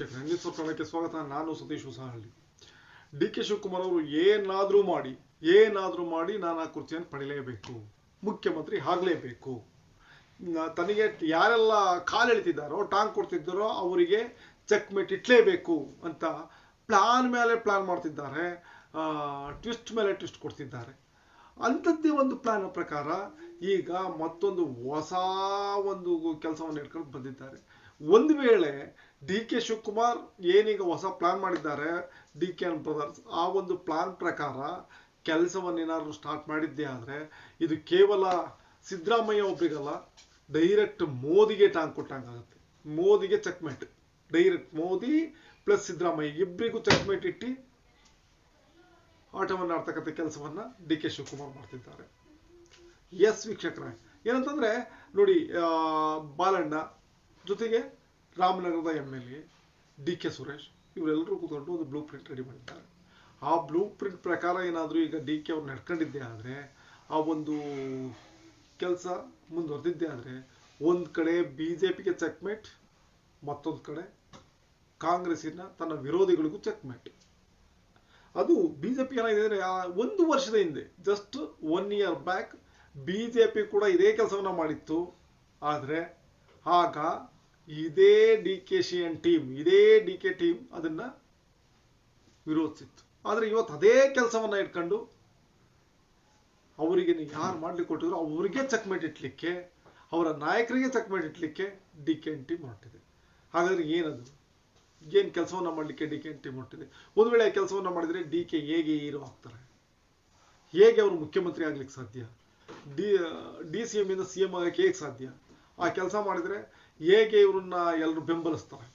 News ಸರ್ಕಾರಕ್ಕೆ ಸ್ವಾಗತ. ನಾನು ಸತೀಶ್ ಹೊಸಹಳ್ಳಿ. ಡಿ ಕೆ ಶಿವಕುಮಾರ್ ಅವರು ಏನಾದರೂ ಮಾಡಿ ಏನಾದರೂ ಮಾಡಿ ನಾನು ಆ ಕುರ್ಚಿಯನ್ನು ಪಡಿಲೇಬೇಕು ಮುಖ್ಯಮಂತ್ರಿ ಆಗಲೇಬೇಕು. ತನಗೆ ಯಾರೆಲ್ಲ ಕಾಲೆಳಿತಿದ್ದಾರೋ ಟಾಂಗ್ ಕೊಡ್ತಿದ್ದಾರೋ, ಅವರಿಗೆ ಚೆಕ್ ಮೇಟ್ ಇಟ್ಲೇಬೇಕು ಅಂತ ಪ್ಲಾನ್ ಮೇಲೆ ಪ್ಲಾನ್ ಮಾಡ್ತಿದ್ದಾರೆ. ಟ್ವಿಸ್ಟ್ ಮೇಲೆ ಟ್ವಿಸ್ಟ್ ಕೊಡ್ತಿದ್ದಾರೆ. ಅಂಥದ್ದೇ ಒಂದು ಪ್ಲಾನ್ ಪ್ರಕಾರ ಈಗ ಮತ್ತೊಂದು ಹೊಸ ಒಂದು ಕೆಲಸವನ್ನು ಹಿಡ್ಕೊಂಡು ಬಂದಿದ್ದಾರೆ. ಒಂದು ವೇಳೆ ಡಿ ಕೆ ಶಿವಕುಮಾರ್ ಏನೀಗ ಹೊಸ ಪ್ಲಾನ್ ಮಾಡಿದ್ದಾರೆ, ಡಿ ಕೆ ಎನ್ ಬ್ರದರ್ಸ್ ಆ ಒಂದು ಪ್ಲಾನ್ ಪ್ರಕಾರ ಕೆಲಸವನ್ನೇನಾದ್ರು ಸ್ಟಾರ್ಟ್ ಮಾಡಿದ್ದೆ ಆದರೆ ಇದು ಕೇವಲ ಸಿದ್ದರಾಮಯ್ಯ ಒಬ್ಬರಿಗಲ್ಲ ಡೈರೆಕ್ಟ್ ಮೋದಿಗೆ ಟಾಂಗ್ ಕೊಟ್ಟಂಗಾಗುತ್ತೆ ಮೋದಿಗೆ checkmate direct Modi plus Siddaramaiah ಇಬ್ಬರಿಗೂ ಚೆಕ್ಮೇಟ್ ಇಟ್ಟು ಆಟವನ್ನು ಆಡ್ತಕ್ಕಂಥ ಕೆಲಸವನ್ನ ಡಿ ಕೆ ಶಿವಕುಮಾರ್ ಮಾಡ್ತಿದ್ದಾರೆ. ಎಸ್ ವೀಕ್ಷಕರೇ, ಏನಂತಂದ್ರೆ ನೋಡಿ ಬಾಲಣ್ಣ ಜೊತೆಗೆ ರಾಮನಗರದ M L A D K Suresh ಇವರೆಲ್ಲರೂ ಕೂತ್ಕೊಂಡು ಒಂದು ಬ್ಲೂ ಪ್ರಿಂಟ್ ರೆಡಿ ಮಾಡಿದ್ದಾರೆ. ಆ ಬ್ಲೂ ಪ್ರಿಂಟ್ ಪ್ರಕಾರ ಏನಾದರೂ ಈಗ ಡಿ ಕೆ ಅವ್ರು ನಡ್ಕೊಂಡಿದ್ದೆ ಆದರೆ, ಆ ಒಂದು ಕೆಲಸ ಮುಂದುವರೆದಿದ್ದೆ ಆದರೆ, ಒಂದು ಕಡೆ ಬಿ ಜೆ ಪಿಗೆ ಚೆಕ್ಮೇಟ್ ಮತ್ತೊಂದು ಕಡೆ ಕಾಂಗ್ರೆಸ್ಸಿನ ತನ್ನ ವಿರೋಧಿಗಳಿಗೂ ಚೆಕ್ಮೇಟ್ ಅದು ಬಿ ಜೆ ಪಿ ಏನಾಗಿದೆ ಅಂದರೆ ಒಂದು ವರ್ಷದ ಹಿಂದೆ just one year back B J P ಕೂಡ ಇದೇ ಕೆಲಸವನ್ನು ಮಾಡಿತ್ತು. ಆದರೆ, ಆಗ ಇದೇ D K Shi N team, ಇದೇ ಡಿ ಕೆ ಟೀಮ್ ಅದನ್ನ ವಿರೋಧಿಸಿತ್ತು. ಆದರೆ ಇವತ್ತು ಅದೇ ಕೆಲಸವನ್ನ ಇಟ್ಕೊಂಡು ಅವರಿಗೆ ಯಾರು ಮಾಡ್ಲಿಕ್ಕೆ ಕೊಟ್ಟಿದ್ರು ಅವರಿಗೆ ಚಕ್ಮೆಟ್ ಇಟ್ಲಿಕ್ಕೆ, ಅವರ ನಾಯಕರಿಗೆ ಚಕ್ಮೆಟ್ ಇಟ್ಲಿಕ್ಕೆ ಡಿ ಕೆ ಎನ್ ಟೀಮ್ ಹೊರಟಿದೆ. ಹಾಗಾದ್ರೆ ಏನದು? ಏನು ಕೆಲಸವನ್ನ ಮಾಡ್ಲಿಕ್ಕೆ ಡಿ ಕೆ ಎನ್ ಟೀಮ್ ಹೊರಟಿದೆ? ಒಂದು ವೇಳೆ ಕೆಲಸವನ್ನ ಮಾಡಿದ್ರೆ ಡಿ ಕೆ ಹೇಗೆ ಹೀರೋ ಆಗ್ತಾರೆ? ಹೇಗೆ ಅವರು ಮುಖ್ಯಮಂತ್ರಿ ಆಗ್ಲಿಕ್ಕೆ ಸಾಧ್ಯ? ಡಿ ಡಿ ಸಿ ಎಂ ಇಂದ ಸಿ ಎಂ ಆಗಕ್ಕೆ ಹೇಗೆ ಸಾಧ್ಯ? ಆ ಕೆಲಸ ಮಾಡಿದ್ರೆ ಹೇಗೆ ಇವರನ್ನ ಎಲ್ಲರೂ ಬೆಂಬಲಿಸ್ತಾರೆ?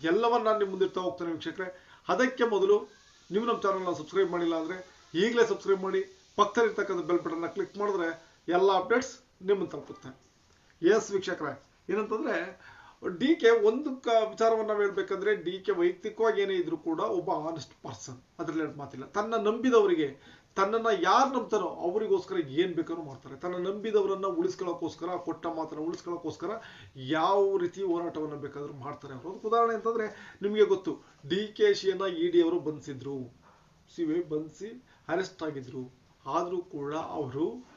ಎಲ್ಲವನ್ನ ನಾನು ನಿಮ್ಮ ಮುಂದಿರ್ತಾ ಹೋಗ್ತಾನೆ ವೀಕ್ಷಕರೇ. ಅದಕ್ಕೆ ಮೊದಲು ನೀವು ನಮ್ಮ ಚಾನಲ್ನ ಸಬ್ಸ್ಕ್ರೈಬ್ ಮಾಡಿಲ್ಲ ಅಂದರೆ ಈಗಲೇ ಸಬ್ಸ್ಕ್ರೈಬ್ ಮಾಡಿ ಪಕ್ಕದಲ್ಲಿರ್ತಕ್ಕಂಥ ಬೆಲ್ ಬಟನ್ನ ಕ್ಲಿಕ್ ಮಾಡಿದ್ರೆ ಎಲ್ಲ ಅಪ್ಡೇಟ್ಸ್ ನಿಮ್ಮನ್ನು ತಲುಪುತ್ತೆ. ಎಸ್ ವೀಕ್ಷಕರೇ. ಏನಂತಂದ್ರೆ ಡಿ ಕೆ ಒಂದು ಕ ವಿಚಾರವನ್ನು ನಾವು ಹೇಳ್ಬೇಕಂದ್ರೆ ಡಿ ಕೆ ವೈಯಕ್ತಿಕವಾಗಿ ಏನೇ ಇದ್ರೂ ಕೂಡ ಒಬ್ಬ ಆನೆಸ್ಟ್ ಪರ್ಸನ್ ಅದ್ರಲ್ಲಿ ಮಾತಿಲ್ಲ. ತನ್ನ ನಂಬಿದವರಿಗೆ ತನ್ನನ್ನ ಯಾರು ನಂಬ್ತಾರೋ ಅವರಿಗೋಸ್ಕರ ಏನ್ ಬೇಕಾದ್ರೂ ಮಾಡ್ತಾರೆ. ತನ್ನ ನಂಬಿದವರನ್ನ ಉಳಿಸ್ಕೊಳ್ಳೋಕ್ಕೋಸ್ಕರ, ಕೊಟ್ಟ ಮಾತ್ರ ಉಳಿಸ್ಕೊಳ್ಳೋಕ್ಕೋಸ್ಕರ ಯಾವ ರೀತಿ ಹೋರಾಟವನ್ನ ಬೇಕಾದರೂ ಮಾಡ್ತಾರೆ ಅವರು. ಉದಾಹರಣೆ ಅಂತಂದ್ರೆ, ನಿಮಗೆ ಗೊತ್ತು, ಡಿ ಕೆ ಶಿಯನ್ನ ಇ ಡಿ ಅವರು ಬಂಧಿಸಿದ್ರು. ವಿ ಬಂಧಿಸಿ ಅರೆಸ್ಟ್ ಆಗಿದ್ರು. ಆದರೂ ಕೂಡ ಅವರು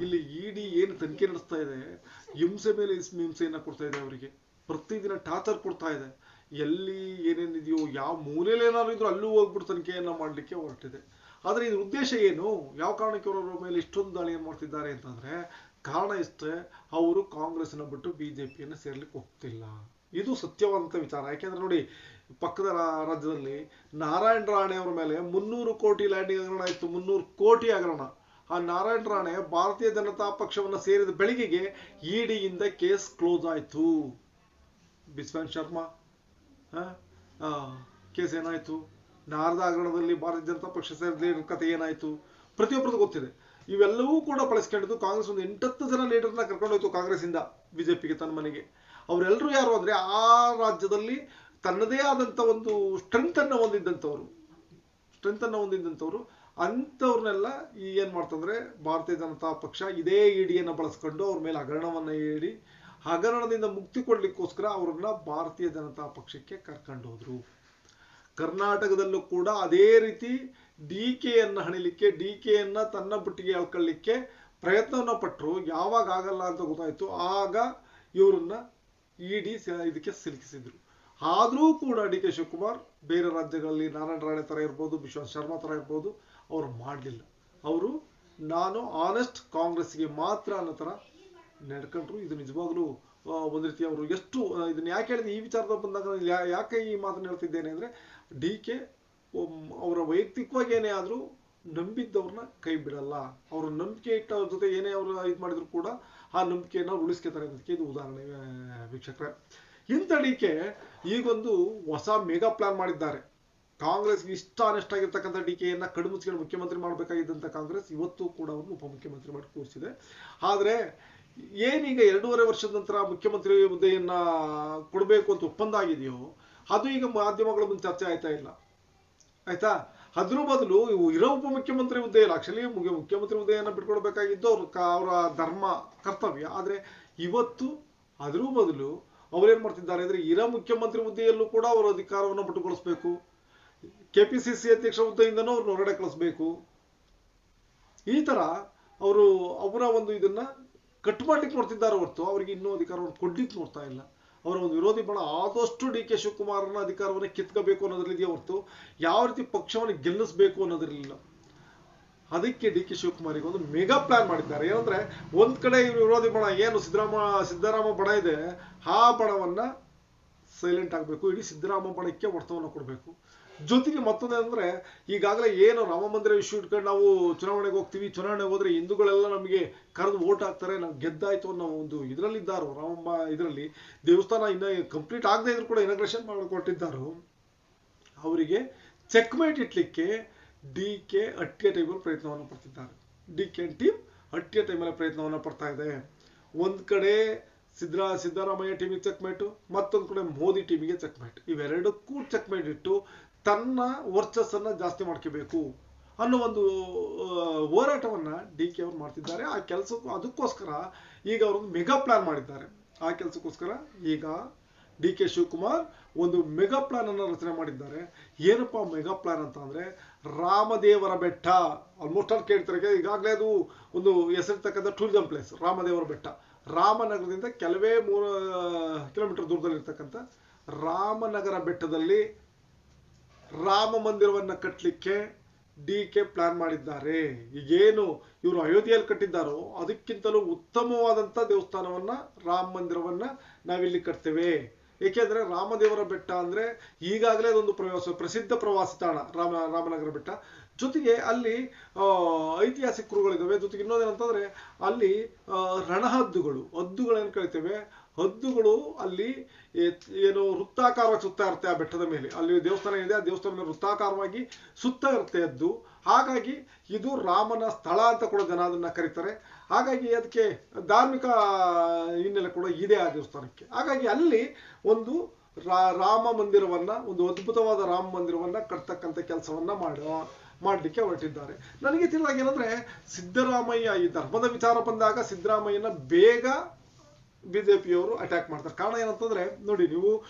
ಇಲ್ಲಿ ಇಡಿ ಏನು ತನಿಖೆ ನಡೆಸ್ತಾ ಇದೆ? ಹಿಂಸೆ ಮೇಲೆ ಹಿಸ್- ಹಿಂಸೆಯನ್ನ ಕೊಡ್ತಾ ಇದೆ ಅವರಿಗೆ. ಪ್ರತಿದಿನ ಟಾರ್ಚರ್ ಕೊಡ್ತಾ ಇದೆ. ಎಲ್ಲಿ ಏನೇನಿದೆಯೋ, ಯಾವ ಮೂಲೆಯಲ್ಲಿ ಏನಾದ್ರು ಇದ್ರು ಅಲ್ಲೂ ಹೋಗ್ಬಿಟ್ಟು ತನಿಖೆಯನ್ನು ಮಾಡಲಿಕ್ಕೆ ಹೊರಟಿದೆ. ಆದರೆ ಇದ್ರ ಉದ್ದೇಶ ಏನು? ಯಾವ ಕಾರಣಕ್ಕೆ ಅವರ ಮೇಲೆ ಇಷ್ಟೊಂದು ದಾಳಿಯನ್ನು ಮಾಡ್ತಿದ್ದಾರೆ ಅಂತಂದ್ರೆ, ಕಾರಣ ಇಷ್ಟೇ, ಅವರು ಕಾಂಗ್ರೆಸ್ನ ಬಿಟ್ಟು ಬಿಜೆಪಿಯನ್ನು ಸೇರ್ಲಿಕ್ಕೆ ಹೋಗ್ತಿಲ್ಲ ಇದು ಸತ್ಯವಾದಂತ ವಿಚಾರ. ಯಾಕೆಂದ್ರೆ ನೋಡಿ, ಪಕ್ಕದ ರಾಜ್ಯದಲ್ಲಿ ನಾರಾಯಣ ರಾಣೆ ಅವರ ಮೇಲೆ ಮುನ್ನೂರು ಕೋಟಿ ಲ್ಯಾಂಡಿಂಗ್ ಹಗರಣ ಇತ್ತು, ಮುನ್ನೂರು ಕೋಟಿ ಹಗರಣ. ಆ ನಾರಾಯಣ ರಾಣೆ ಭಾರತೀಯ ಜನತಾ ಪಕ್ಷವನ್ನ ಸೇರಿದ ಬೆಳಗ್ಗೆಗೆ ಇಡಿಯಿಂದ ಕೇಸ್ ಕ್ಲೋಸ್ ಆಯಿತು. ಬಿಸ್ವಾನ್ ಶರ್ಮಾ ಕೇಸ್ ಏನಾಯ್ತು? ನಾರದ ಹಗರಣದಲ್ಲಿ ಭಾರತೀಯ ಜನತಾ ಪಕ್ಷ ಸೇರಿದ ಕಥೆ ಏನಾಯ್ತು? ಪ್ರತಿಯೊಬ್ಬರದ್ದು ಗೊತ್ತಿದೆ. ಇವೆಲ್ಲವೂ ಕೂಡ ಬಳಸ್ಕೊಂಡಿದ್ದು ಕಾಂಗ್ರೆಸ್ ಒಂದು ಎಂಟತ್ತು ಜನ ಲೀಡರ್ನ ಕರ್ಕೊಂಡೋಯ್ತು ಕಾಂಗ್ರೆಸ್ ಇಂದ ಬಿಜೆಪಿಗೆ ತನ್ನ ಮನೆಗೆ. ಅವರೆಲ್ಲರೂ ಯಾರು ಅಂದ್ರೆ ಆ ರಾಜ್ಯದಲ್ಲಿ ತನ್ನದೇ ಆದಂತ ಒಂದು ಸ್ಟ್ರೆಂತ್ ಅನ್ನ ಹೊಂದಿದ್ದಂಥವ್ರು. ಸ್ಟ್ರೆಂತ್ ಅನ್ನ ಹೊಂದಿದ್ದಂಥವ್ರು. ಅಂಥವ್ರನ್ನೆಲ್ಲ ಈ ಏನ್ ಮಾಡ್ತಂದ್ರೆ ಭಾರತೀಯ ಜನತಾ ಪಕ್ಷ ಇದೇ ಇಡಿಯನ್ನು ಬಳಸ್ಕೊಂಡು ಅವ್ರ ಮೇಲೆ ಹಗರಣವನ್ನ ಹೇಳಿ ಹಗರಣದಿಂದ ಮುಕ್ತಿ ಕೊಡಲಿಕ್ಕೋಸ್ಕರ ಅವ್ರನ್ನ ಭಾರತೀಯ ಜನತಾ ಪಕ್ಷಕ್ಕೆ ಕರ್ಕೊಂಡು ಹೋದ್ರು. ಕರ್ನಾಟಕದಲ್ಲೂ ಕೂಡ ಅದೇ ರೀತಿ ಡಿ ಕೆಯನ್ನ ಹಣಿಲಿಕ್ಕೆ, ಡಿ ಕೆಯನ್ನ ತನ್ನ ಬುಟ್ಟಿಗೆ ಎಳ್ಕೊಳ್ಳಿಕ್ಕೆ ಪ್ರಯತ್ನವನ್ನ ಪಟ್ಟರು ಯಾವಾಗ ಆಗಲ್ಲ ಅಂತ ಗೊತ್ತಾಯ್ತು. ಆಗ ಇವರನ್ನ ಇಡಿ ಇದಕ್ಕೆ ಸಿಲುಕಿಸಿದ್ರು. ಆದರೂ ಕೂಡ ಡಿ ಕೆ ಶಿವಕುಮಾರ್ ಬೇರೆ ರಾಜ್ಯಗಳಲ್ಲಿ ನಾರಾಯಣ ರಾಣೆ ತರ ಇರ್ಬೋದು, ವಿಶ್ವಾಸ್ ಶರ್ಮಾ ತರ ಇರ್ಬೋದು, ಅವ್ರು ಮಾಡಲಿಲ್ಲ. ಅವರು, ನಾನು ಆನೆಸ್ಟ್ ಕಾಂಗ್ರೆಸ್ಗೆ ಮಾತ್ರ ಅನ್ನೋ ತರ ನಡ್ಕೊಂಡ್ರು. ಇದು ನಿಜವಾಗ್ಲೂ ಒಂದ್ ರೀತಿ ಅವರು ಎಷ್ಟು ಇದನ್ನ ಯಾಕೆ ಹೇಳಿದೆ? ಈ ವಿಚಾರದ ಬಂದಾಗ ಯಾಕೆ ಈ ಮಾತನ್ನು ಹೇಳ್ತಿದ್ದೇನೆ ಅಂದ್ರೆ, ಡಿ ಕೆ ಅವರ ವೈಯಕ್ತಿಕವಾಗಿ ಏನೇ ಆದ್ರೂ ನಂಬಿದ್ದವ್ರನ್ನ ಕೈ ಬಿಡಲ್ಲ. ಅವರು ನಂಬಿಕೆ ಇಟ್ಟವ್ರ ಜೊತೆ ಏನೇ ಅವರು ಇದು ಮಾಡಿದ್ರು ಕೂಡ ಆ ನಂಬಿಕೆಯನ್ನ ಉಳಿಸ್ಕೊತಾರೆ. ಅನ್ನೋದಕ್ಕೆ ಇದು ಉದಾಹರಣೆ ವೀಕ್ಷಕರ. ಇಂಥ ಡಿ ಕೆ ಈಗೊಂದು ಹೊಸ ಮೆಗಾ ಪ್ಲಾನ್ ಮಾಡಿದ್ದಾರೆ. ಕಾಂಗ್ರೆಸ್ಗೆ ಇಷ್ಟ ಅನಿಷ್ಟ ಆಗಿರ್ತಕ್ಕಂಥ ಡಿ ಕೆಯನ್ನ ಕಡುಮುಚ್ಚಿಕೊಂಡು ಮುಖ್ಯಮಂತ್ರಿ ಮಾಡಬೇಕಾಗಿದ್ದಂಥ ಕಾಂಗ್ರೆಸ್ ಇವತ್ತು ಕೂಡ ಅವ್ರನ್ನ ಉಪಮುಖ್ಯಮಂತ್ರಿ ಮಾಡಿ ಕೂರಿಸಿದೆ. ಆದ್ರೆ ಏನೀಗ ಎರಡೂವರೆ ವರ್ಷದ ನಂತರ ಮುಖ್ಯಮಂತ್ರಿ ಹುದ್ದೆಯನ್ನ ಕೊಡಬೇಕು ಅಂತ ಒಪ್ಪಂದ ಆಗಿದೆಯೋ, ಅದು ಈಗ ಮಾಧ್ಯಮಗಳ ಮುಂದೆ ಚರ್ಚೆ ಆಯ್ತಾ ಇಲ್ಲ. ಆಯ್ತಾ? ಅದ್ರ ಬದಲು ಇವು ಇರೋ ಉಪಮುಖ್ಯಮಂತ್ರಿ ಹುದ್ದೆ ಇಲ್ಲ ಆಕ್ಚುಲಿ ಮುಖ್ಯಮಂತ್ರಿ ಹುದ್ದೆಯನ್ನ ಬಿಟ್ಕೊಡ್ಬೇಕಾಗಿದ್ದು ಅವ್ರ ಕ- ಅವರ ಧರ್ಮ, ಕರ್ತವ್ಯ. ಆದ್ರೆ ಇವತ್ತು ಅದ್ರ ಬದಲು ಅವರೇನ್ ಮಾಡ್ತಿದ್ದಾರೆ ಅಂದ್ರೆ ಇರೋ ಮುಖ್ಯಮಂತ್ರಿ ಹುದ್ದೆಯಲ್ಲೂ ಕೂಡ ಅವರ ಅಧಿಕಾರವನ್ನು ಪಟ್ಟುಗೊಳಿಸಬೇಕು ಕೆಪಿಸಿಸಿ ಅಧ್ಯಕ್ಷ ಹುದ್ದೆಯಿಂದನೂ ಅವ್ರನ್ನ ಹೊರಗಡೆ ಕಳಿಸ್ಬೇಕು. ಈ ತರ ಅವರು ಅವರ ಒಂದು ಇದನ್ನ ಕಟ್ ಮಾಡ್ಲಿಕ್ಕೆ ನೋಡ್ತಿದ್ದಾರೆ ಹೊರತು. ಅವರಿಗೆ ಇನ್ನೂ ಅಧಿಕಾರವನ್ನು ಕೊಡ್ಲಿಕ್ಕೆ ನೋಡ್ತಾ ಇಲ್ಲ. ಅವರ ಒಂದು ವಿರೋಧಿ ಬಣ ಆದಷ್ಟು ಡಿ ಕೆ ಶಿವಕುಮಾರನ ಅಧಿಕಾರವನ್ನು ಕಿತ್ಕೋಬೇಕು ಅನ್ನೋದ್ರಲ್ಲಿದೆಯೇ ಹೊರತು? ಯಾವ ರೀತಿ ಪಕ್ಷವನ್ನು ಗೆಲ್ಲಿಸಬೇಕು ಅನ್ನೋದ್ರಲ್ಲಿಲ್ಲ. ಅದಕ್ಕೆ ಡಿ ಕೆ ಶಿವಕುಮಾರಿಗೆ ಒಂದು ಮೆಗಾ ಪ್ಲಾನ್ ಮಾಡಿದ್ದಾರೆ. ಏನಂದ್ರೆ, ಒಂದ್ ಕಡೆ ವಿರೋಧಿ ಬಣ ಏನು ಸಿದ್ದರಾಮ ಸಿದ್ದರಾಮ ಬಣ ಇದೆ, ಆ ಬಣವನ್ನ ಸೈಲೆಂಟ್ ಆಗಬೇಕು, ಇಡೀ ಸಿದ್ದರಾಮ ಬಣಕ್ಕೆ ಕೊಡಬೇಕು. ಜೊತೆಗೆ ಮತ್ತೊಂದು ಅಂದರೆ ಈಗಾಗಲೇ ಏನು ರಾಮ ಮಂದಿರ ಇಶ್ಯೂ ಇಟ್ಕೊಂಡು ನಾವು ಚುನಾವಣೆಗೆ ಹೋಗ್ತೀವಿ, ಚುನಾವಣೆಗೆ ಹೋದರೆ ಹಿಂದೂಗಳೆಲ್ಲ ನಮಗೆ ಕರೆದು ವೋಟ್ ಹಾಕ್ತಾರೆ ನಾವು ಗೆದ್ದಾಯ್ತು ಅನ್ನೋ ಒಂದು ಇದರಲ್ಲಿದ್ದಾರೋ, ರಾಮ ಇದರಲ್ಲಿ, ದೇವಸ್ಥಾನ ಇನ್ನ ಕಂಪ್ಲೀಟ್ ಆಗದೆ ಇದ್ರು ಕೂಡ ಇನಾಗ್ರೇಷನ್ ಮಾಡಿಕೊಟ್ಟಿದ್ದಾರೋ, ಅವರಿಗೆ ಚೆಕ್ಮೇಟ್ ಇಟ್ಲಿಕ್ಕೆ ಡಿ ಕೆ ಅಟ್ಟಿಯ ಟೈಮಲ್ಲಿ ಪ್ರಯತ್ನವನ್ನು ಪಡ್ತಿದ್ದಾರೆ. ಡಿ ಕೆ ಟೀಮ್ ಅಟ್ಟಿಯ ಟೈಮಲ್ಲಿ ಪ್ರಯತ್ನವನ್ನು ಪಡ್ತಾ ಇದೆ. ಒಂದು ಕಡೆ ಸಿದ್ದರಾ ಸಿದ್ದರಾಮಯ್ಯ ಟೀಮಿಗೆ ಚೆಕ್ಮೇಟು ಮತ್ತೊಂದು ಕಡೆ ಮೋದಿ ಟೀಮಿಗೆ ಚೆಕ್ಮೇಟ್ ಇವೆರಡಕ್ಕೂ ಚೆಕ್ಮೇಟ್ ಇಟ್ಟು ತನ್ನ ವರ್ಚಸ್ಸನ್ನ ಜಾಸ್ತಿ ಮಾಡ್ಕೋಬೇಕು ಅನ್ನೋ ಒಂದು ಹೋರಾಟವನ್ನ ಡಿ ಕೆ ಅವರು ಮಾಡ್ತಿದ್ದಾರೆ. ಆ ಕೆಲಸಕ್ಕೂ ಅದಕ್ಕೋಸ್ಕರ ಈಗ ಅವರು ಮೆಗಾ ಪ್ಲಾನ್ ಮಾಡಿದ್ದಾರೆ. ಆ ಕೆಲಸಕ್ಕೋಸ್ಕರ ಈಗ ಡಿ ಕೆ ಶಿವಕುಮಾರ್ ಒಂದು ಮೆಗಾ ಪ್ಲಾನ್ ಅನ್ನು ರಚನೆ ಮಾಡಿದ್ದಾರೆ. ಏನಪ್ಪ ಮೆಗಾ ಪ್ಲಾನ್ ಅಂತ ಅಂದ್ರೆ ರಾಮದೇವರ ಬೆಟ್ಟ. ಆಲ್ಮೋಸ್ಟ್ ಆಲ್ ಕೇಳ್ತಾರೆ. ಈಗಾಗಲೇ ಅದು ಒಂದು ಹೆಸರಿರ್ತಕ್ಕಂಥ ಟೂರಿಸಂ ಪ್ಲೇಸ್ ರಾಮದೇವರ ಬೆಟ್ಟ. ರಾಮನಗರದಿಂದ ಕೆಲವೇ ಮೂರು, ಕಿಲೋಮೀಟರ್ ದೂರದಲ್ಲಿರ್ತಕ್ಕಂಥ ರಾಮನಗರ ಬೆಟ್ಟದಲ್ಲಿ ರಾಮ ಮಂದಿರವನ್ನ ಕಟ್ಟಲಿಕ್ಕೆ ಡಿ ಕೆ ಪ್ಲಾನ್ ಮಾಡಿದ್ದಾರೆ. ಈಗೇನು ಇವರು ಅಯೋಧ್ಯೆಯಲ್ಲಿ ಕಟ್ಟಿದ್ದಾರೋ ಅದಕ್ಕಿಂತಲೂ ಉತ್ತಮವಾದಂಥ ದೇವಸ್ಥಾನವನ್ನ ರಾಮ ಮಂದಿರವನ್ನ ನಾವಿಲ್ಲಿ ಕಟ್ತೇವೆ. ಏಕೆಂದರೆ ರಾಮದೇವರ ಬೆಟ್ಟ ಅಂದ್ರೆ ಈಗಾಗಲೇ ಅದೊಂದು ಪ್ರವಾಸ, ಪ್ರಸಿದ್ಧ ಪ್ರವಾಸಿ ತಾಣ, ರಾಮ, ರಾಮನಗರ ಬೆಟ್ಟ. ಜೊತೆಗೆ ಅಲ್ಲಿ ಐತಿಹಾಸಿಕ ಕುರುಗಳಿದ್ದಾವೆ ಜೊತೆಗೆ ಇನ್ನೊಂದೇನಂತಂದ್ರೆ ಅಲ್ಲಿ ರಣಹದ್ದುಗಳು, ಹದ್ದುಗಳೇನು ಕರಿತೇವೆ? ಹದ್ದುಗಳು ಅಲ್ಲಿ ಏನು ವೃತ್ತಾಕಾರವಾಗಿ ಸುತ್ತ ಇರುತ್ತೆ ಆ ಬೆಟ್ಟದ ಮೇಲೆ. ಅಲ್ಲಿ ದೇವಸ್ಥಾನ ಇದೆ ಆ ದೇವಸ್ಥಾನ ಮೇಲೆ ವೃತ್ತಾಕಾರವಾಗಿ ಸುತ್ತ ಇರುತ್ತೆ ಹದ್ದು. ಹಾಗಾಗಿ ಇದು ರಾಮನ ಸ್ಥಳ ಅಂತ ಕೂಡ ಜನ ಅದನ್ನ ಕರೀತಾರೆ. ಹಾಗಾಗಿ ಅದಕ್ಕೆ ಧಾರ್ಮಿಕ ಹಿನ್ನೆಲೆ ಕೂಡ ಇದೆ ಆ ದೇವಸ್ಥಾನಕ್ಕೆ. ಹಾಗಾಗಿ ಅಲ್ಲಿ ಒಂದು ರಾಮ ಮಂದಿರವನ್ನ, ಒಂದು ಅದ್ಭುತವಾದ ರಾಮ ಮಂದಿರವನ್ನ ಕಟ್ತಕ್ಕಂಥ ಕೆಲಸವನ್ನ ಮಾಡುವ ಮಾಡಲಿಕ್ಕೆ ಹೊರಟಿದ್ದಾರೆ. ನನಗೆ ತಿಳಿದಾಗ ಏನಂದ್ರೆ, ಸಿದ್ದರಾಮಯ್ಯ ಈ ಧರ್ಮದ ವಿಚಾರ ಬಂದಾಗ ಸಿದ್ದರಾಮಯ್ಯನ ಬೇಗ ಬಿಜೆಪಿಯವರು ಅಟ್ಯಾಕ್ ಮಾಡ್ತಾರೆ. ಕಾರಣ ಏನಂತಂದ್ರೆ, ನೋಡಿ ನೀವು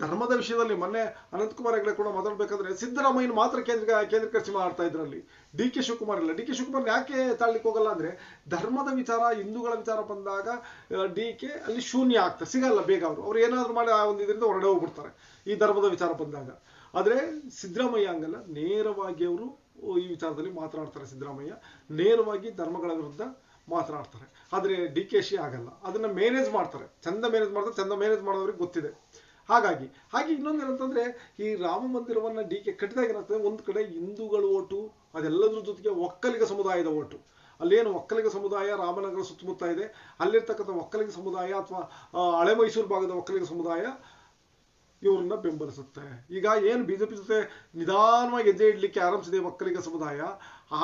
ಧರ್ಮದ ವಿಷಯದಲ್ಲಿ ಮೊನ್ನೆ ಅನಂತಕುಮಾರ್ ಹೆಗಡೆ ಕೂಡ ಮಾತಾಡ್ಬೇಕಾದ್ರೆ, ಸಿದ್ದರಾಮಯ್ಯನ ಮಾತ್ರ ಕೇಂದ್ರ, ಕೇಂದ್ರೀಕರಿಸಿ ಮಾಡ್ತಾ ಇದ್ರಲ್ಲಿ. ಡಿ ಕೆ ಶಿವಕುಮಾರ್ ಇಲ್ಲ. ಡಿ ಕೆ ಶಿವಕುಮಾರ್ ಯಾಕೆ ತಾಳ್ಲಿಕ್ಕೆ ಹೋಗಲ್ಲ ಅಂದ್ರೆ, ಧರ್ಮದ ವಿಚಾರ, ಹಿಂದೂಗಳ ವಿಚಾರ ಬಂದಾಗ ಡಿ ಕೆ ಅಲ್ಲಿ ಶೂನ್ಯ ಆಗ್ತಾರೆ. ಸಿಗಲ್ಲ ಬೇಗ ಅವರು. ಅವ್ರು ಏನಾದ್ರು ಮಾಡಿ ಆ ಒಂದು ಇದರಿಂದ ಹೊರಡೆ ಹೋಗ್ಬಿಡ್ತಾರೆ ಈ ಧರ್ಮದ ವಿಚಾರ ಬಂದಾಗ. ಆದ್ರೆ ಸಿದ್ದರಾಮಯ್ಯ ಹಂಗಲ್ಲ. ನೇರವಾಗಿ ಅವರು ಈ ವಿಚಾರದಲ್ಲಿ ಮಾತನಾಡ್ತಾರೆ ಸಿದ್ದರಾಮಯ್ಯ. ನೇರವಾಗಿ ಧರ್ಮಗಳ ವಿರುದ್ಧ ಮಾತನಾಡ್ತಾರೆ. ಆದರೆ ಡಿ ಕೆ ಶಿ ಆಗಲ್ಲ ಅದನ್ನ ಮ್ಯಾನೇಜ್ ಮಾಡ್ತಾರೆ. ಚಂದ ಮ್ಯಾನೇಜ್ ಮಾಡ್ತಾರೆ, ಚಂದ ಮ್ಯಾನೇಜ್ ಮಾಡೋರಿಗೆ ಗೊತ್ತಿದೆ. ಹಾಗಾಗಿ, ಹಾಗೆ ಇನ್ನೊಂದು ಏನಂತಂದ್ರೆ, ಈ ರಾಮ ಮಂದಿರವನ್ನ ಡಿ ಕೆ ಕಟ್ಟಿದಾಗ ಏನಾಗ್ತದೆ? ಒಂದು ಕಡೆ ಹಿಂದೂಗಳು ಓಟು, ಅದೆಲ್ಲದ್ರ ಜೊತೆಗೆ ಒಕ್ಕಲಿಗ ಸಮುದಾಯದ ಓಟು. ಅಲ್ಲೇನು ಒಕ್ಕಲಿಗ ಸಮುದಾಯ, ರಾಮನಗರ ಸುತ್ತಮುತ್ತ ಇದೆ. ಅಲ್ಲಿರ್ತಕ್ಕಂಥ ಒಕ್ಕಲಿಗ ಸಮುದಾಯ ಅಥವಾ ಹಳೆ ಮೈಸೂರು ಭಾಗದ ಒಕ್ಕಲಿಗ ಸಮುದಾಯ ಇವ್ರನ್ನ ಬೆಂಬಲಿಸುತ್ತೆ. ಈಗ ಏನು ಬಿಜೆಪಿ ಜೊತೆ ನಿಧಾನವಾಗಿ ಹೆಜ್ಜೆ ಇಡ್ಲಿಕ್ಕೆ ಆರಂಭಿಸಿದೆ ಒಕ್ಕಲಿಗ ಸಮುದಾಯ,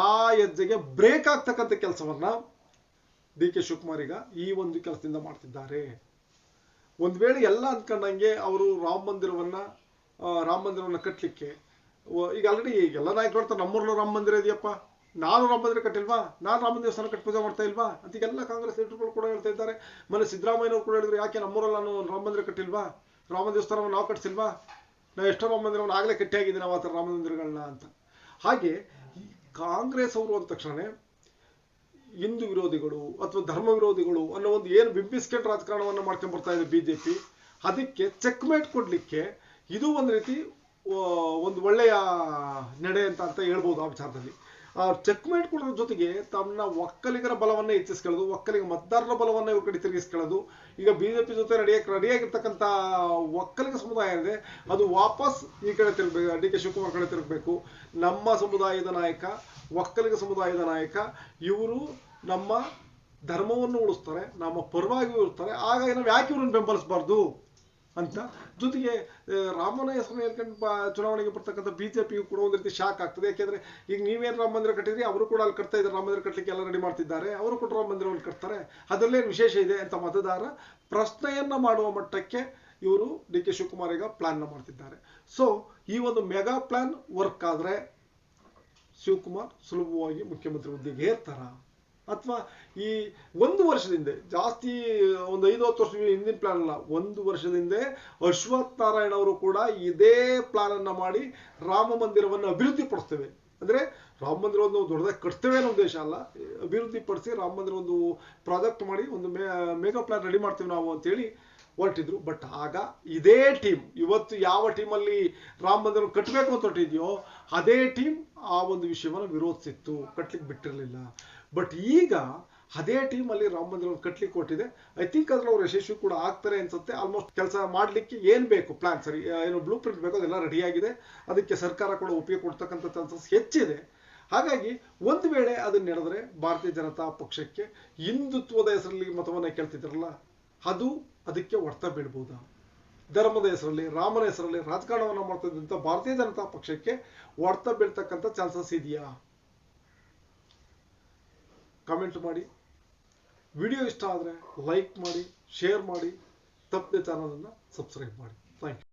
ಆ ಹೆಜ್ಜೆಗೆ ಬ್ರೇಕ್ ಆಗ್ತಕ್ಕಂಥ ಕೆಲಸವನ್ನ ಡಿ ಕೆ ಶಿವಕುಮಾರ್ ಈಗ ಈ ಒಂದು ಕೆಲಸದಿಂದ ಮಾಡ್ತಿದ್ದಾರೆ. ಒಂದ್ ವೇಳೆ ಎಲ್ಲ ಅಂದ್ಕೊಂಡಂಗೆ ಅವರು ರಾಮ ಮಂದಿರವನ್ನ ರಾಮ ಮಂದಿರವನ್ನ ಕಟ್ಟಲಿಕ್ಕೆ ಈಗ ಆಲ್ರೆಡಿ ಎಲ್ಲ ನಾಯಕರು ನಮ್ಮೂರ್లో ರಾಮ ಮಂದಿರ ಇದೆಯಪ್ಪ. ನಾನು ರಾಮ ಮಂದಿರ ಕಟ್ಟಿಲ್ವಾ? ನಾನು ರಾಮ ದೇವಸ್ಥಾನ ಕಟ್ಟಿ ಪೂಜೆ ಮಾಡ್ತಾ ಇಲ್ವಾ? ಅಂತ ಎಲ್ಲ ಕಾಂಗ್ರೆಸ್ ಲೀಡರ್ಗಳು ಕೂಡ ಹೇಳ್ತಾ ಇದ್ದಾರೆ. ಮನೆ ಸಿದ್ದರಾಮಯ್ಯನವರು ಕೂಡ ಹೇಳಿದ್ರು, ಯಾಕೆ ನಮ್ಮೂರಲ್ಲಿ ನಾನು ರಾಮ ಮಂದಿರ ಕಟ್ಟಿಲ್ವಾ? ರಾಮ ದೇವಸ್ಥಾನವನ್ನು ನಾವು ಕಟ್ಸಿಲ್ವಾ? ನಾವು ಎಷ್ಟೋ ರಾಮ ಮಂದಿರವನ್ನು ಆಗಲೇ ಕಟ್ಟಿಯಾಗಿದ್ದೀನಿ ನಾವು ಆ ಥರ ರಾಮ ಮಂದಿರಗಳನ್ನ ಅಂತ. ಹಾಗೆ ಕಾಂಗ್ರೆಸ್ ಅವರು ಅಂದ ತಕ್ಷಣ ಹಿಂದೂ ವಿರೋಧಿಗಳು ಅಥವಾ ಧರ್ಮ ವಿರೋಧಿಗಳು ಅನ್ನೋ ಒಂದು ಏನು ಬಿಂಬಿಸ್ಕೆಂಟ್ ರಾಜಕಾರಣವನ್ನು ಮಾಡ್ಕೊಂಡು ಬರ್ತಾ ಇದೆ ಬಿಜೆಪಿ ಅದಕ್ಕೆ ಚೆಕ್ಮೇಟ್ ಕೊಡ್ಲಿಕ್ಕೆ ಇದು ಒಂದು ರೀತಿ ಒಂದು ಒಳ್ಳೆಯ ನಡೆ ಅಂತ ಅಂತ ಹೇಳ್ಬೋದು ಆ ವಿಚಾರದಲ್ಲಿ. ಚೆಕ್ಮೇಟ್ ಕೊಡೋದ್ರ ಜೊತೆಗೆ ತಮ್ಮ ಒಕ್ಕಲಿಗರ ಬಲವನ್ನ ಹೆಚ್ಚಿಸ್ಕೊಳ್ಳೋದು, ಒಕ್ಕಲಿಗ ಮತದಾರರ ಬಲವನ್ನ ಇವ್ರ ಕಡೆ ತಿರುಗಿಸ್ಕೊಳ್ಳೋದು. ಈಗ ಬಿಜೆಪಿ ಜೊತೆ ನಡೆಯಕ್ಕೆ ರೆಡಿಯಾಗಿರ್ತಕ್ಕಂಥ ಒಕ್ಕಲಿಗ ಸಮುದಾಯ ಇದೆ, ಅದು ವಾಪಸ್ ಈ ಕಡೆ ತಿರುಗಬೇಕು, ಡಿ ಕೆ ಶಿವಕುಮಾರ್ ಕಡೆ ತಿರುಗಬೇಕು. ನಮ್ಮ ಸಮುದಾಯದ ನಾಯಕ, ಒಕ್ಕಲಿಗ ಸಮುದಾಯದ ನಾಯಕ, ಇವರು ನಮ್ಮ ಧರ್ಮವನ್ನು ಉಳಿಸ್ತಾರೆ, ನಮ್ಮ ಪರವಾಗಿ ಇರ್ತಾರೆ. ಹಾಗಾಗಿ ನಾವು ಯಾಕೆ ಇವ್ರನ್ನ ಬೆಂಬಲಿಸಬಾರ್ದು? ಅಂತ. ಜೊತೆಗೆ ರಾಮನ ಹೆಸರನ್ನ ಹೇಳ್ಕೊಂಡು ಬ- ಚುನಾವಣೆಗೆ ಬರ್ತಕ್ಕಂಥ ಬಿಜೆಪಿಗೂ ಕೂಡ ಒಂದು ರೀತಿ ಶಾಕ್ ಆಗ್ತದೆ. ಯಾಕೆಂದ್ರೆ, ಈಗ ನೀವೇನು ರಾಮ ಮಂದಿರ ಕಟ್ಟಿದ್ರಿ, ಅವರು ಕೂಡ ಅಲ್ಲಿ ಕಟ್ತಾ ಇದ್ದಾರೆ. ರಾಮ ಮಂದಿರ ಕಟ್ಟಲಿಕ್ಕೆ ಎಲ್ಲ ರೆಡಿ ಮಾಡ್ತಿದ್ದಾರೆ. ಅವರು ಕೂಡ ರಾಮ ಮಂದಿರವನ್ನು ಕಟ್ತಾರೆ. ಅದರಲ್ಲೇನು ವಿಶೇಷ ಇದೆ ಅಂತ ಮತದಾರ ಪ್ರಶ್ನೆಯನ್ನ ಮಾಡುವ ಮಟ್ಟಕ್ಕೆ ಇವರು ಡಿ ಕೆ ಶಿವಕುಮಾರ್ ಈಗ ಪ್ಲಾನ್ ಮಾಡ್ತಿದ್ದಾರೆ. ಸೊ ಈ ಒಂದು ಮೆಗಾ ಪ್ಲಾನ್ ವರ್ಕ್ ಆದ್ರೆ ಶಿವಕುಮಾರ್ ಸುಲಭವಾಗಿ ಮುಖ್ಯಮಂತ್ರಿ ಹುದ್ದೆಗೆ ಏರ್ತಾರ? ಅಥವಾ ಈ ಒಂದು ವರ್ಷದಿಂದ ಜಾಸ್ತಿ ಒಂದು ಐದು, ಹತ್ತು ವರ್ಷ ಹಿಂದಿನ ಪ್ಲಾನ್ ಅಲ್ಲ, ಒಂದು ವರ್ಷದ ಹಿಂದೆ ಅಶ್ವಥ್ ನಾರಾಯಣ ಅವರು ಕೂಡ ಇದೇ ಪ್ಲಾನ್ ಅನ್ನ ಮಾಡಿ ರಾಮ ಮಂದಿರವನ್ನು ಅಭಿವೃದ್ಧಿ ಪಡಿಸ್ತೇವೆ ಅಂದ್ರೆ ರಾಮ ಮಂದಿರವನ್ನು ದೊಡ್ಡದಾಗಿ ಕಟ್ತೇವೆ ಅನ್ನೋ ಉದ್ದೇಶ ಅಲ್ಲ. ಅಭಿವೃದ್ಧಿ ಪಡಿಸಿ ರಾಮ ಮಂದಿರ ಒಂದು ಪ್ರಾಜೆಕ್ಟ್ ಮಾಡಿ, ಒಂದು ಮೇಗಾ ಪ್ಲಾನ್ ರೆಡಿ ಮಾಡ್ತೀವಿ ನಾವು ಅಂತೇಳಿ ಹೊರಟಿದ್ರು. ಬಟ್ ಆಗ ಇದೇ ಟೀಮ್ ಇವತ್ತು ಯಾವ ಟೀಮಲ್ಲಿ ರಾಮ ಮಂದಿರ ಕಟ್ಟಬೇಕು ಅಂತ ಹೊರಟಿದ್ಯೋ, ಅದೇ ಟೀಮ್ ಆ ಒಂದು ವಿಷಯವನ್ನು ವಿರೋಧಿಸಿತ್ತು. ಕಟ್ಲಿಕ್ಕೆ ಬಿಟ್ಟಿರಲಿಲ್ಲ. ಬಟ್ ಈಗ ಅದೇ ಟೀಮ್ ಅಲ್ಲಿ ರಾಮ ಮಂದಿರವನ್ನು ಕಟ್ಲಿಕ್ಕೆ ಕೊಟ್ಟಿದೆ ಐ ಥಿಂಕ್ ಅದ್ರಲ್ಲಿ ಅವ್ರು ಯಶಸ್ವಿ ಕೂಡ ಆಗ್ತಾರೆ ಅನ್ಸುತ್ತೆ. ಆಲ್ಮೋಸ್ಟ್ ಕೆಲಸ ಮಾಡ್ಲಿಕ್ಕೆ ಏನು ಬೇಕು ಪ್ಲಾನ್ ಸರಿ ಏನು ಬ್ಲೂ ಪ್ರಿಂಟ್ ಬೇಕು ಅದೆಲ್ಲ ರೆಡಿ ಆಗಿದೆ. ಅದಕ್ಕೆ ಸರ್ಕಾರ ಕೂಡ ಒಪ್ಪಿಗೆ ಕೊಡ್ತಕ್ಕಂಥ ಚಾನ್ಸಸ್ ಹೆಚ್ಚಿದೆ. ಹಾಗಾಗಿ ಒಂದು ವೇಳೆ ಅದನ್ನ ನಡೆದ್ರೆ ಭಾರತೀಯ ಜನತಾ ಪಕ್ಷಕ್ಕೆ ಹಿಂದುತ್ವದ ಹೆಸರಲ್ಲಿ ಮತವನ್ನ ಕೇಳ್ತಿದ್ರಲ್ಲ, ಅದು ಅದಕ್ಕೆ ಹೊಡ್ತ ಬೀಳ್ಬಹುದಾ ಧರ್ಮದ ಹೆಸರಲ್ಲಿ, ರಾಮನ ಹೆಸರಲ್ಲಿ ರಾಜಕಾರಣವನ್ನ ಮಾಡ್ತಿದ್ದಂಥ ಭಾರತೀಯ ಜನತಾ ಪಕ್ಷಕ್ಕೆ ಹೊಡ್ತ ಬೀಳ್ತಕ್ಕಂಥ ಚಾನ್ಸಸ್ ಇದೆಯಾ? ಕಮೆಂಟ್ ಮಾಡಿ. ವಿಡಿಯೋ ಇಷ್ಟ ಆದರೆ ಲೈಕ್ ಮಾಡಿ ಶೇರ್ ಮಾಡಿ, ತಪ್ಪದೆ ಚಾನಲನ್ನು ಸಬ್ಸ್ಕ್ರೈಬ್ ಮಾಡಿ. Thank you